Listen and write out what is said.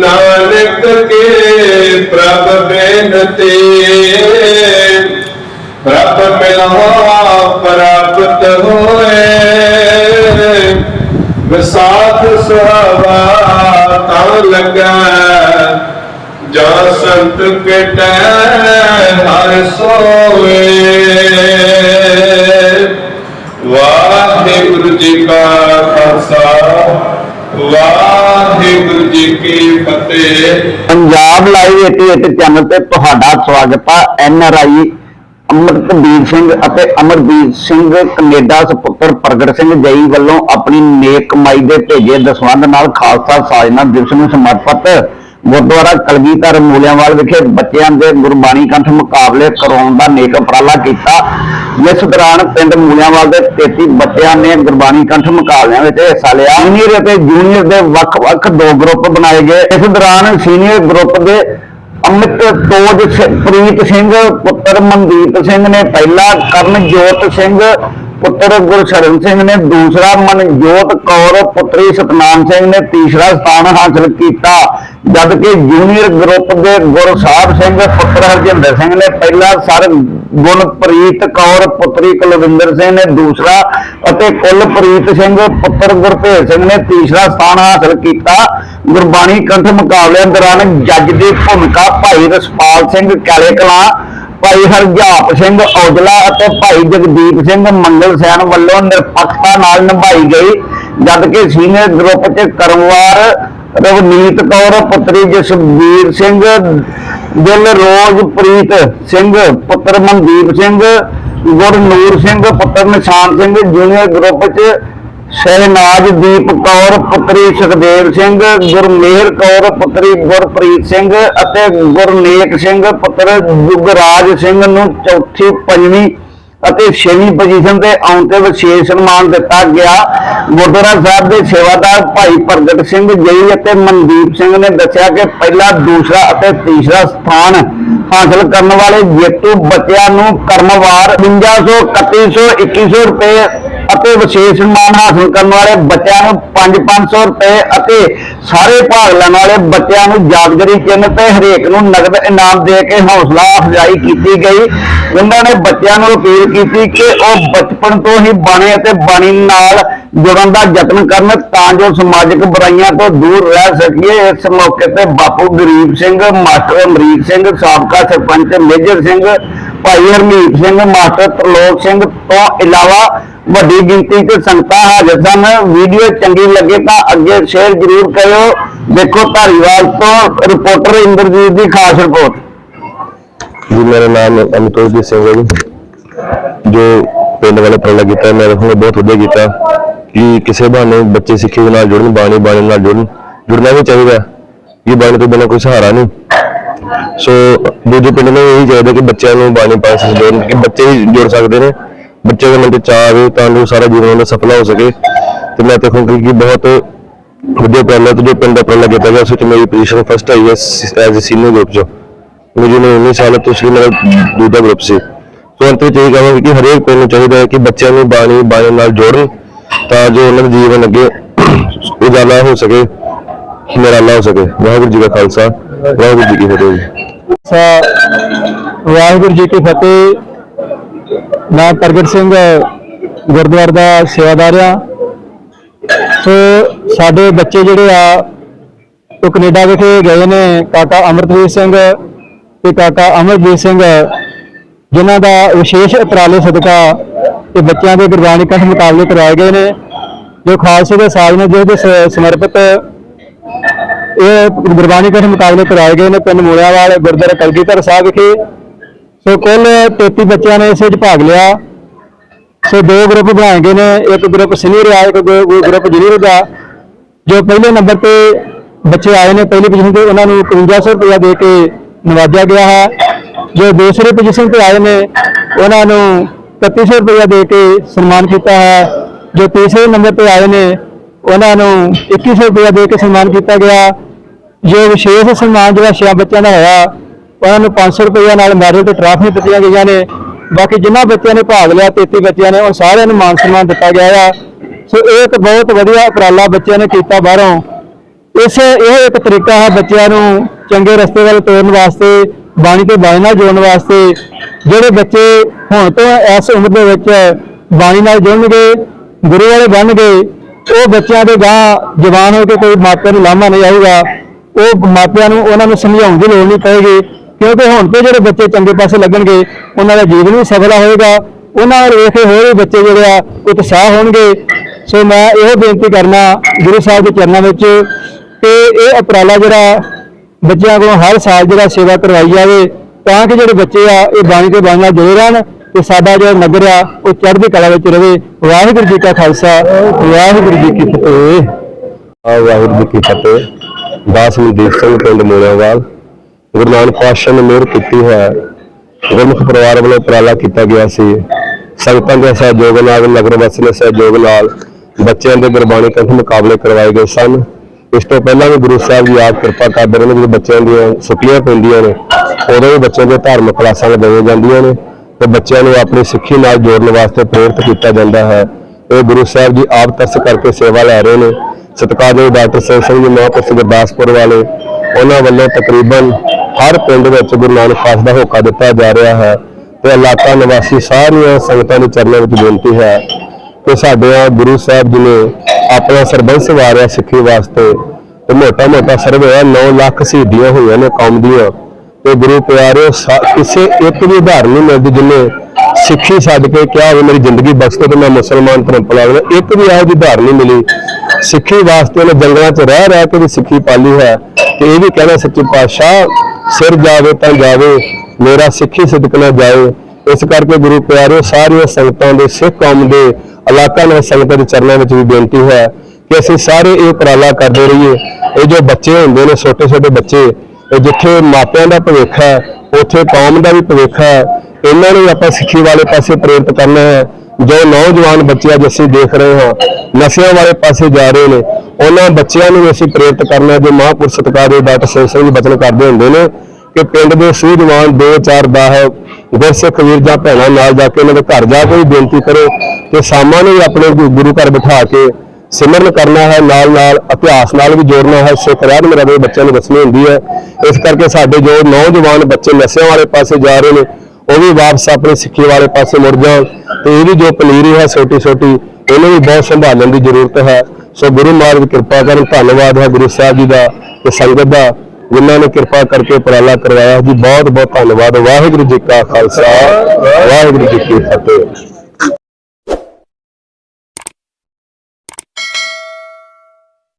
ਨਾਨਕ ਕੇ ਪ੍ਰਭ ਬੇਨਤੀ। ਪ੍ਰਭ ਮਿਲਵਾ ਪ੍ਰਾਪਤ ਹੋਏ। ਵਿਸਾਖ ਸੁਹਾਵਾ ਤਾਂ ਲੱਗਾ, ਜਾਂ ਸੰਤ ਕਟੈ ਹਰ ਸੋਏ। ਵਾਹਿਗੁਰੂ ਜੀ ਕਾ ਖਾਲਸਾ। ਪੰਜਾਬ ਲਾਈਵ 88 ਚੈਨਲ ਤੇ ਤੁਹਾਡਾ ਸਵਾਗਤ ਆ, ਐਨ ਆਰ ਆਈ ਅਮਰਤਵੀਰ ਸਿੰਘ ਅਤੇ ਅਮਰਦੀਪ ਸਿੰਘ, ਕੈਨੇਡਾ ਸੁਪੁੱਤਰ ਪ੍ਰਗਟ ਸਿੰਘ ਜਈ ਵੱਲੋਂ ਆਪਣੀ ਨੇਕ ਕਮਾਈ ਦੇ ਭੇਜੇ ਦਸਵੰਧ ਨਾਲ ਖਾਲਸਾ ਸਾਜਨਾ ਦਿਵਸ ਨੂੰ ਸਮਰਪਿਤ ਗੁਰਦੁਆਰਾ ਕਲਗੀਧਰ ਮੂਲਿਆਂਵਾਲ ਵਿਖੇ ਬੱਚਿਆਂ ਦੇ ਗੁਰਬਾਣੀ ਕੰਠ ਮੁਕਾਬਲੇ ਕਰਾਉਣ ਦਾ ਨੇਕ ਉਪਰਾਲਾ ਕੀਤਾ। ਜਿਸ ਦੌਰਾਨ ਪਿੰਡ ਮੂਲਿਆਂਵਾਲ ਦੇ 33 ਬੱਚਿਆਂ ਨੇ ਗੁਰਬਾਣੀ ਕੰਠ ਮੁਕਾਬਲਿਆਂ ਵਿੱਚ ਹਿੱਸਾ ਲਿਆ। ਸੀਨੀਅਰ ਅਤੇ ਜੂਨੀਅਰ ਦੇ ਵੱਖ-ਵੱਖ ਦੋ ਗਰੁੱਪ ਬਣਾਏ ਗਏ। ਇਸ ਦੌਰਾਨ ਸੀਨੀਅਰ ਗਰੁੱਪ ਦੇ ਅਮਿਤ ਤੋਜ ਪ੍ਰੀਤ ਸਿੰਘ, ਪੁੱਤਰ ਮਨਦੀਪ ਸਿੰਘ ਨੇ, ਪਹਿਲਾ ਕਰਨਜੋਤ ਸਿੰਘ ਪੁੱਤਰ ਗੁਰਸ਼ਰਨ ਸਿੰਘ ਨੇ, ਦੂਸਰਾ ਮਨਜੋਤ ਕੌਰ, ਪੁੱਤਰੀ ਸਤਨਾਮ ਸਿੰਘ ਨੇ ਤੀਸਰਾ ਸਥਾਨ ਹਾਸਲ ਕੀਤਾ। ਜਦ ਜੂਨੀਅਰ ਗਰੁੱਪ ਦੇ ਗੁਰਸਾਹਿਬ ਸਿੰਘ, ਪੁੱਤਰ ਹਰਜਿੰਦਰ ਸਿੰਘ ਨੇ ਪਹਿਲਾ ਸਰ ਗੁਣਪ੍ਰੀਤ ਕੌਰ, ਪੁੱਤਰੀ ਕੁਲਵਿੰਦਰ ਸਿੰਘ ਨੇ ਦੂਸਰਾ ਅਤੇ ਕੁਲਪ੍ਰੀਤ ਸਿੰਘ, ਪੁੱਤਰ ਗੁਰਭੇਜ ਸਿੰਘ ਨੇ ਤੀਸਰਾ ਸਥਾਨ ਹਾਸਲ ਕੀਤਾ। ਗੁਰਬਾਣੀ ਕੰਠ ਮੁਕਾਬਲਿਆਂ ਦੌਰਾਨ ਜੱਜ ਦੀ ਭੂਮਿਕਾ ਭਾਈ ਰਸਪਾਲ ਸਿੰਘ ਕਾਲੇ ਕਲਾਂ ਭਾਈ ਹਰਜਾਪ ਸਿੰਘ ਔਜਲਾ ਅਤੇ ਭਾਈ ਜਗਦੀਪ ਸਿੰਘ ਮੰਗਲ ਸੈਨ ਵੱਲੋਂ ਨਿਰਪੱਖਤਾ ਨਾਲ ਨਿਭਾਈ ਗਈ, ਜਦ ਕਿ ਸੀਨੀਅਰ ਗਰੁੱਪ 'ਚ ਕਰਮਵਾਰ ਰਵਨੀਤ ਕੌਰ, ਪੁੱਤਰੀ ਜਸਵੀਰ ਸਿੰਘ, ਦਿਲਰੋਜ਼ਪ੍ਰੀਤ ਸਿੰਘ, ਪੁੱਤਰ ਮਨਦੀਪ ਸਿੰਘ, ਗੁਰਨੂਰ ਸਿੰਘ, ਪੁੱਤਰ ਨਿਸ਼ਾਨ ਸਿੰਘ ਜੂਨੀਅਰ ਗਰੁੱਪ 'ਚ ਸ਼ਹਿਨਾਜ਼ਦੀਪ ਕੌਰ, ਪੁੱਤਰੀ ਸੁਖਦੇਵ ਸਿੰਘ, ਗੁਰਮੇਹਰ ਕੌਰ, ਪੁੱਤਰੀ ਗੁਰਪ੍ਰੀਤ ਸਿੰਘ ਅਤੇ ਗੁਰਨੇਕ ਸਿੰਘ, ਪੁੱਤਰ ਜੁਗਰਾਜ ਸਿੰਘ ਨੂੰ ਚੌਥੀ, ਪੰਜਵੀਂ ਅਤੇ ਛੇਵੀਂ ਪੋਜੀਸ਼ਨ ਤੇ ਆਉਣ ਤੇ ਵਿਸ਼ੇਸ਼ ਸਨਮਾਨ ਦਿੱਤਾ ਗਿਆ। ਗੁਰਦੁਆਰਾ ਸਾਹਿਬ ਦੇ ਸੇਵਾਦਾਰ ਭਾਈ ਪ੍ਰਗਟ ਸਿੰਘ ਜਈ ਅਤੇ ਮਨਦੀਪ ਸਿੰਘ ਨੇ ਦੱਸਿਆ ਕਿ ਪਹਿਲਾ, ਦੂਸਰਾ ਅਤੇ ਤੀਸਰਾ ਸਥਾਨ ਹਾਸਲ ਕਰਨ ਵਾਲੇ ਜੇਤੂ ਬੱਚਿਆਂ ਨੂੰ ਕਰਮਵਾਰ 5200 3100 2100 ਰੁਪਏ ਅਤੇ ਵਿਸ਼ੇਸ਼ ਸਨਮਾਨ ਹਾਸਲ ਕਰਨ ਵਾਲੇ ਬੱਚਿਆਂ ਨੂੰ 5-500 ਰੁਪਏ ਅਤੇ ਸਾਰੇ ਭਾਗ ਲੈਣ ਵਾਲੇ ਬੱਚਿਆਂ ਨੂੰ ਯਾਦਗਾਰੀ ਚਿੰਨ੍ਹ ਤੇ ਹਰੇਕ ਨੂੰ ਨਗਦ ਇਨਾਮ ਦੇ ਕੇ ਹੌਸਲਾ ਅਫਜ਼ਾਈ ਕੀਤੀ ਗਈ। ਉਹਨਾਂ ਨੇ ਬੱਚਿਆਂ ਨੂੰ ਅਪੀਲ ਕੀਤੀ ਕਿ ਉਹ ਬਚਪਨ ਤੋਂ ਹੀ ਬਾਣੀ ਅਤੇ ਬਾਣੀ ਨਾਲ ਜੁੜਨ ਦਾ ਯਤਨ ਕਰਨ ਤਾਂ ਜੋ ਸਮਾਜਿਕ ਬੁਰਾਈਆਂ ਤੋਂ ਦੂਰ ਰਹਿ ਸਕੀਏ। ਇਸ ਮੌਕੇ ਤੇ ਬਾਪੂ ਗਰੀਬ ਸਿੰਘ, ਮਾਸਟਰ ਅਮਰੀਕ ਸਿੰਘ, ਸਾਬਕਾ ਸਰਪੰਚ ਮੇਜਰ ਸਿੰਘ ਭਾਈ ਹਰਮੀਤ ਸਿੰਘ, ਮਾਸਟਰ ਤਰਲੋਕ ਸਿੰਘ ਤੋਂ ਇਲਾਵਾ ਵੱਡੀ ਗਿਣਤੀ 'ਚ ਸੰਗਤਾਂ ਹਾਜ਼ਰ ਸਨ। ਵੀਡੀਓ ਚੰਗੀ ਲੱਗੇ ਤਾਂ ਅੱਗੇ ਸ਼ੇਅਰ ਜ਼ਰੂਰ ਕਰਿਓ। ਦੇਖੋ ਧਾਰੀਵਾਲ ਤੋਂ ਰਿਪੋਰਟਰ ਇੰਦਰਜੀਤ ਦੀ ਖਾਸ ਰਿਪੋਰਟ ਜੀ, ਮੇਰਾ ਨਾਮ ਅਮਿਤੋਜੀਤ ਸਿੰਘ ਹੈ ਜੀ। ਜੋ ਪਿੰਡ ਵਾਲੇ ਪ੍ਰਲਾ ਕੀਤਾ, ਮੈਂ ਰੱਖੂੰਗਾ ਬਹੁਤ ਵਧੀਆ ਕੀਤਾ ਕਿ ਕਿਸੇ ਬਹਾਨੇ ਬੱਚੇ ਸਿੱਖੀ ਦੇ ਨਾਲ ਜੁੜਨ, ਬਾਣੀ ਬਾਣੀ ਨਾਲ ਜੁੜਨ, ਜੁੜਨਾ ਵੀ ਚਾਹੀਦਾ। ਇਹ ਬਾਣੀ ਤੋਂ ਬਿਨਾਂ ਕੋਈ ਸਹਾਰਾ ਨਹੀਂ। ਸੋ ਦੂਜੇ ਪਿੰਡ ਨੂੰ ਇਹੀ ਚਾਹੀਦਾ ਕਿ ਬੱਚਿਆਂ ਨੂੰ ਬਾਣੀ ਪਾਸ ਦੇਣ ਕਿ ਬੱਚੇ ਹੀ ਜੁੜ ਸਕਦੇ ਨੇ। ਬੱਚੇ ਦੇ ਮਨ ਤੇ ਚਾਹ ਆਵੇ ਤਾਂ ਉਹ ਸਾਰਾ ਜੀਵਨ ਦਾ ਸਫਲਾ ਹੋ ਸਕੇ। ਤੇ ਮੈਂ ਤੇ ਕਹੂੰਗੀ ਕਿ ਬਹੁਤ ਵਧੀਆ ਪਹਿਲਾਂ ਤੋਂ ਜੋ ਪਿੰਡ ਦਾ ਪ੍ਰਣ ਲੱਗਿਆ ਗਿਆ ਉਸ ਵਿੱਚ ਮੇਰੀ ਪੋਜੀਸ਼ਨ ਫਸਟ ਆਈ ਹੈ ਐਜ਼ ਅ ਸੀਨੀਅਰ ਗਰੁੱਪ ਜੋ ਮੈਨੂੰ 19 ਸਾਲ ਤੋਂ ਸੀ, ਮੇਰਾ ਦੂਜਾ ਗਰੁੱਪ ਸੀ। ਸੋ ਅੰਤ ਵਿੱਚ ਇਹ ਕਹਾਂ ਕਿ ਹਰੇਕ ਪਿੰਡ ਨੂੰ ਚਾਹੀਦਾ ਹੈ ਕਿ ਬੱਚਿਆਂ ਨੂੰ ਬਾਣੀ ਬਾਣੀ ਨਾਲ ਜੋੜਨ ਤਾਂ ਜੋ ਉਹਨਾਂ ਦਾ ਜੀਵਨ ਅੱਗੇ ਉਜਾਲਾ ਹੋ ਸਕੇ, ਨਿਰਾਲਾ ਹੋ ਸਕੇ। ਵਾਹਿਗੁਰੂ ਜੀ ਦਾ ਖਾਲਸਾ। ਵਾਹਿਗੁਰੂ ਜੀ ਕੀ ਫਤਿਹ ਜੀ। ਸਾ ਵਾਹਿਗੁਰੂ ਜੀ ਕੀ ਫਤਿਹ। ਮੈਂ ਪ੍ਰਗਟ ਸਿੰਘ, ਗੁਰਦੁਆਰਾ ਦਾ ਸੇਵਾਦਾਰ ਆ ਸੋ, ਸਾਡੇ ਬੱਚੇ ਜਿਹੜੇ ਆ, ਉਹ ਕੈਨੇਡਾ ਵਿਖੇ ਗਏ ਨੇ। ਕਾਕਾ ਅਮਰਤਵੀਰ ਸਿੰਘ ਤੇ ਕਾਕਾ ਅਮਰਜੀਤ ਸਿੰਘ, ਜਿਨ੍ਹਾਂ ਦਾ ਵਿਸ਼ੇਸ਼ ਉਪਰਾਲੇ ਸਦਕਾ ਇਹ ਬੱਚਿਆਂ ਦੇ ਗੁਰਬਾਣੀ ਕੰਠ ਮੁਕਾਬਲੇ ਕਰਵਾਏ ਗਏ ਨੇ। ਜੋ ਖਾਲਸੇ ਦੇ ਸਾਜ ਨੇ ਜਿਹਦੇ ਸ- ਸਮਰਪਿਤ ਇਹ ਗੁਰਬਾਣੀ ਕੰਠ ਮੁਕਾਬਲੇ ਕਰਾਏ ਗਏ ਨੇ ਪਿੰਡ ਮੂਲਿਆਵਾਲ ਗੁਰਦੁਆਰਾ ਕਲਗੀਧਰ ਸਾਹਿਬ ਵਿਖੇ। ਸੋ ਕੁੱਲ 33 ਬੱਚਿਆਂ ਨੇ ਇਸ ਵਿੱਚ ਭਾਗ ਲਿਆ। ਸੋ ਦੋ ਗਰੁੱਪ ਬਣਾਏ ਗਏ ਨੇ, ਇੱਕ ਗਰੁੱਪ ਸੀਨੀਅਰ ਆ, ਇੱਕ ਗਰੁ- ਗਰੁੱਪ ਜੂਨੀਅਰ ਦਾ। ਜੋ ਪਹਿਲੇ ਨੰਬਰ ਤੇ ਬੱਚੇ ਆਏ ਨੇ, ਪਹਿਲੀ ਪੋਜੀਸ਼ਨ ਤੇ ਉਹਨਾਂ ਨੂੰ 5100 ਰੁਪਇਆ ਦੇ ਕੇ ਨਵਾਜਿਆ ਗਿਆ ਹੈ। ਜੋ ਦੂਸਰੀ ਪੋਜੀਸ਼ਨ ਤੇ ਆਏ ਨੇ, ਉਹਨਾਂ ਨੂੰ 3300 ਰੁਪਇਆ ਦੇ ਕੇ ਸਨਮਾਨ ਕੀਤਾ ਹੈ। ਜੋ ਤੀਸਰੇ ਨੰਬਰ ਤੇ ਆਏ ਨੇ ਉਹਨਾਂ ਨੂੰ 2100 ਰੁਪਇਆ ਦੇ ਕੇ ਸਨਮਾਨ ਕੀਤਾ ਗਿਆ। ਜੋ ਵਿਸ਼ੇਸ਼ ਸਨਮਾਨ ਜਿਹੜਾ ਛੇ ਬੱਚਿਆਂ ਦਾ ਹੋਇਆ, ਉਹਨਾਂ ਨੂੰ 500 ਰੁਪਇਆ ਨਾਲ ਮੈਡਲ ਤੇ ਟਰਾਫੀ ਦਿੱਤੀਆਂ ਗਈਆਂ ਨੇ। ਬਾਕੀ ਜਿਨ੍ਹਾਂ ਬੱਚਿਆਂ ਨੇ ਭਾਗ ਲਿਆ 33 ਬੱਚਿਆਂ ਨੇ, ਉਹ ਸਾਰਿਆਂ ਨੂੰ ਮਾਨ ਸਨਮਾਨ ਦਿੱਤਾ ਗਿਆ ਆ। ਸੋ ਇਹ ਇੱਕ ਬਹੁਤ ਵਧੀਆ ਉਪਰਾਲਾ ਬੱਚਿਆਂ ਨੇ ਕੀਤਾ ਬਾਹਰੋਂ। ਇਸ, ਇਹ ਇੱਕ ਤਰੀਕਾ ਹੈ ਬੱਚਿਆਂ ਨੂੰ ਚੰਗੇ ਰਸਤੇ ਵੱਲ ਤੋਰਨ ਵਾਸਤੇ, ਬਾਣੀ ਤੇ ਬਾਣੀ ਨਾਲ ਜੋੜਨ ਵਾਸਤੇ। ਜਿਹੜੇ ਬੱਚੇ ਹੁਣ ਤੋਂ ਇਸ ਉਮਰ ਦੇ ਵਿੱਚ ਬਾਣੀ ਨਾਲ ਜੁੜਨਗੇ, ਗੁਰੂ ਵਾਲੇ ਬਣਨਗੇ ਉਹ ਬੱਚਿਆਂ ਦੇ ਗਾਂ ਜਵਾਨ ਹੋ ਕੇ ਕੋਈ ਮਾਪਿਆਂ ਨੂੰ ਲਾਮਾ ਨਹੀਂ ਆਊਗਾ, ਉਹ ਮਾਪਿਆਂ ਨੂੰ ਉਹਨਾਂ ਨੂੰ ਸਮਝਾਉਣ ਦੀ ਲੋੜ ਨਹੀਂ ਪਏਗੀ, ਕਿਉਂਕਿ ਹੁਣ ਤੋਂ ਜਿਹੜੇ ਬੱਚੇ ਚੰਗੇ ਪਾਸੇ ਲੱਗਣਗੇ, ਉਹਨਾਂ ਦਾ ਜੀਵਨ ਵੀ ਸਫਲਾ ਹੋਏਗਾ, ਉਹਨਾਂ ਨੂੰ ਵੇਖ ਕੇ ਹੋਰ ਵੀ ਬੱਚੇ ਜਿਹੜੇ ਆ, ਉਤਸ਼ਾਹ ਹੋਣਗੇ। ਸੋ ਮੈਂ ਇਹ ਬੇਨਤੀ ਕਰਨਾ ਗੁਰੂ ਸਾਹਿਬ ਦੇ ਚਰਨਾਂ ਵਿੱਚ ਕਿ ਇਹ ਉਪਰਾਲਾ ਜਿਹੜਾ ਬੱਚਿਆਂ ਕੋਲੋਂ ਹਰ ਸਾਲ ਜਿਹੜਾ ਸੇਵਾ ਕਰਵਾਈ ਜਾਵੇ, ਤਾਂ ਕਿ ਜਿਹੜੇ ਬੱਚੇ ਆ, ਇਹ ਬਾਣੀ ਤੇ ਬਾਣੀ ਨਾਲ ਜੁੜੇ ਰਹਿਣ ਤੇ ਸਾਡਾ ਜਿਹੜਾ ਨਗਰ ਆ, ਉਹ ਚੜ੍ਹਦੀ ਕਲਾ ਵਿੱਚ ਰਵੇ ਵਾਹਿਗੁਰੂ ਜੀ ਕਾ ਖਾਲਸਾ, ਵਾਹਿਗੁਰੂ ਜੀ ਕੀ ਫਤਿਹ। ਆ ਵਾਹਿਗੁਰੂ ਜੀ ਕੀ ਫਤਿਹ। ਦਾਸ ਮਨਦੀਪ ਸਿੰਘ ਪਿੰਡ ਮੂਲਿਆਂਵਾਲ ਗੁਰੂ ਨਾਨਕ ਪਾਤਸ਼ਾਹ ਨੇ ਮਿਹਰ ਕੀਤੀ ਹੈ। ਗੁਰਮੁਖ ਪਰਿਵਾਰ ਵੱਲੋਂ ਉਪਰਾਲਾ ਕੀਤਾ ਗਿਆ ਸੀ। ਸੰਗਤਾਂ ਦੇ ਸਹਿਯੋਗ ਨਾਲ, ਨਗਰ ਵਾਸੀ ਦੇ ਸਹਿਯੋਗ ਨਾਲ ਬੱਚਿਆਂ ਦੇ ਗੁਰਬਾਣੀ ਕੰਠ ਮੁਕਾਬਲੇ ਕਰਵਾਏ ਗਏ ਸਨ। ਇਸ ਤੋਂ ਪਹਿਲਾਂ ਵੀ ਗੁਰੂ ਸਾਹਿਬ ਜੀ ਆਪ ਕਿਰਪਾ ਕਰਦੇ ਰਹੇ ਨੇ, ਜਦੋਂ ਬੱਚਿਆਂ ਦੀਆਂ ਛੁੱਟੀਆਂ ਪੈਂਦੀਆਂ ਨੇ, ਉਦੋਂ ਵੀ ਬੱਚਿਆਂ ਦੇ ਧਾਰਮਿਕ ਕਲਾਸਾਂ ਲਗਾਈਆਂ ਜਾਂਦੀਆਂ ਨੇ। ਤੇ ਬੱਚਿਆਂ ਨੂੰ ਆਪਣੀ ਸਿੱਖੀ ਨਾਲ ਜੋੜਨ ਵਾਸਤੇ ਪ੍ਰੇਰਿਤ ਕੀਤਾ ਜਾਂਦਾ ਹੈ। ਇਹ ਗੁਰੂ ਸਾਹਿਬ ਜੀ ਆਪ ਤਰਸ ਕਰਕੇ ਸੇਵਾ ਲੈ ਰਹੇ ਨੇ। ਸਤਿਕਾਰਯੋਗ ਡਾਕਟਰ ਸਿੰਘ ਸਿੰਘ ਜੀ, ਮਹਾਂਪੁਰਸ਼ ਗੁਰਦਾਸਪੁਰ ਵਾਲੇ, ਉਹਨਾਂ ਵੱਲੋਂ ਤਕਰੀਬਨ ਹਰ ਪਿੰਡ ਵਿੱਚ ਗੁਰੂ ਨਾਨਕ ਪਾਤਸ਼ਾਹ ਦਾ ਹੋਕਾ ਦਿੱਤਾ ਜਾ ਰਿਹਾ ਹੈ ਤੇ ਇਲਾਕਾ ਨਿਵਾਸੀ ਸਾਰੀਆਂ ਸੰਗਤਾਂ ਦੇ ਚਰਨਾਂ ਵਿੱਚ ਬੇਨਤੀ ਹੈ ਕਿ ਸਾਡੇ ਗੁਰੂ ਸਾਹਿਬ ਜੀ ਨੇ ਆਪਣਾ ਸਰਬੰਸ ਵਾਰਿਆ ਸਿੱਖੀ ਵਾਸਤੇ ਤੇ ਮੋਟਾ ਮੋਟਾ ਸਰਵੇ ਹੋਇਆ 9 ਲੱਖ ਸ਼ਹੀਦੀਆਂ ਹੋਈਆਂ ਨੇ ਕੌਮ ਦੀਆਂ। ਤੇ ਗੁਰੂ ਪਿਆਰਿਓ ਕਿਸੇ ਇੱਕ ਵੀ ਉਧਾਰ ਨਹੀਂ ਮਿਲਦੀ ਜਿਨੇ ਸਿੱਖੀ ਛੱਡ ਕੇ ਕਿਹਾ ਹੋਵੇ ਮੇਰੀ ਜ਼ਿੰਦਗੀ ਬਖਸ਼ ਤੇ ਮੈਂ ਮੁਸਲਮਾਨ ਧਰਮ ਪਲਾਉਣਾ ਇੱਕ ਵੀ ਇਹੋ ਜਿਹੀ ਨਹੀਂ ਮਿਲੀ। ਸਿੱਖੀ ਵਾਸਤੇ ਉਹਨੇ ਜੰਗਲਾਂ 'ਚ ਰਹਿ ਰਹਿ ਕੇ ਵੀ ਸਿੱਖੀ ਪਾਲੀ ਹੈ। ਤੇ ਇਹ ਵੀ ਕਹਿਣਾ ਸੱਚੇ ਪਾਤਸ਼ਾਹ, ਸਿਰ ਜਾਵੇ ਤਾਂ ਜਾਵੇ, ਮੇਰਾ ਸਿੱਖੀ ਸਿਦਕ ਨਾ ਜਾਏ। ਇਸ ਕਰਕੇ ਗੁਰੂ ਪਿਆਰਿਓ, ਸਾਰੀਆਂ ਸੰਗਤਾਂ ਦੇ ਸਿੱਖ ਕੌਮ ਦੇ ਇਲਾਕਾ ਨਾਲ ਸੰਗਤਾਂ ਦੇ ਚਰਨਾਂ ਵਿੱਚ ਵੀ ਬੇਨਤੀ ਹੈ ਕਿ ਅਸੀਂ ਸਾਰੇ ਇਹ ਉਪਰਾਲਾ ਕਰਦੇ ਰਹੀਏ। ਇਹ ਜੋ ਬੱਚੇ ਹੁੰਦੇ ਨੇ ਛੋਟੇ ਛੋਟੇ ਬੱਚੇ ਜਿੱਥੇ ਮਾਪਿਆਂ ਦਾ ਭਵਿੱਖ ਹੈ, ਉੱਥੇ ਕੌਮ ਦਾ ਵੀ ਭਵਿੱਖ ਹੈ, ਇਹਨਾਂ ਨੂੰ ਆਪਾਂ ਸਿੱਖੀ ਵਾਲੇ ਪਾਸੇ ਪ੍ਰੇਰਿਤ ਕਰਨਾ ਹੈ। ਜੋ ਨੌਜਵਾਨ ਬੱਚੇ ਅੱਜ ਅਸੀਂ ਦੇਖ ਰਹੇ ਹਾਂ, ਨਸ਼ਿਆਂ ਵਾਲੇ ਪਾਸੇ ਜਾ ਰਹੇ ਨੇ, ਉਹਨਾਂ ਬੱਚਿਆਂ ਨੂੰ ਵੀ ਅਸੀਂ ਪ੍ਰੇਰਿਤ ਕਰਨਾ ਹੈ। ਜੋ ਮਹਾਂਪੁਰਸ਼ ਸਤਿਕਾਰਯੋਗ ਡਾਕਟਰ ਸਿੰਘ ਸਿੰਘ ਜੀ ਬਚਨ ਕਰਦੇ ਹੁੰਦੇ ਨੇ ਕਿ ਪਿੰਡ ਦੇ ਸੂਝਵਾਨ 2 4 10 ਗੁਰਸਿੱਖ ਵੀਰ ਜਾਂ ਭੈਣਾਂ ਨਾਲ ਜਾ ਕੇ ਉਹਨਾਂ ਦੇ ਘਰ ਜਾ ਕੇ ਵੀ ਬੇਨਤੀ ਕਰੋ ਕਿ ਸਾਮਾਂ ਨੂੰ ਵੀ ਆਪਣੇ ਗੁਰੂ ਘਰ ਬਿਠਾ ਕੇ ਸਿਮਰਨ ਕਰਨਾ ਹੈ, ਨਾਲ ਨਾਲ ਇਤਿਹਾਸ ਨਾਲ ਵੀ ਜੋੜਨਾ ਹੈ। ਸਿੱਖ ਰਹਿਤ ਮੇਰਾ ਦੇ ਬੱਚਿਆਂ ਨੂੰ ਦੱਸਣੀ ਹੁੰਦੀ ਹੈ। ਇਸ ਕਰਕੇ ਸਾਡੇ ਜੋ ਨੌਜਵਾਨ ਬੱਚੇ ਨਸ਼ਿਆਂ ਵਾਲੇ ਪਾਸੇ ਜਾ ਰਹੇ ਨੇ, ਉਹ ਵੀ ਵਾਪਸ ਆਪਣੇ ਸਿੱਖੀ ਵਾਲੇ ਪਾਸੇ ਮੁੜ ਜਾਣ। ਤੇ ਵੀ ਜੋ ਪਨੀਰੀ ਹੈ ਛੋਟੀ ਛੋਟੀ ਇਹਨੂੰ ਵੀ ਬਹੁਤ ਸੰਭਾਲਣ ਦੀ ਜ਼ਰੂਰਤ ਹੈ। ਸੋ ਗੁਰੂ ਮਹਾਰਾਜ ਕਿਰਪਾ ਕਰਨ, ਧੰਨਵਾਦ ਹੈ ਗੁਰੂ ਸਾਹਿਬ ਜੀ ਦਾ ਤੇ ਸੰਗਤ ਦਾ, ਜਿਨ੍ਹਾਂ ਨੇ ਕਿਰਪਾ ਕਰਕੇ ਉਪਰਾਲਾ ਕਰਵਾਇਆ। ਜੀ ਬਹੁਤ ਬਹੁਤ ਧੰਨਵਾਦ। ਵਾਹਿਗੁਰੂ ਜੀ ਕਾ ਖਾਲਸਾ, ਵਾਹਿਗੁਰੂ ਜੀ ਕੀ ਫਤਿਹ।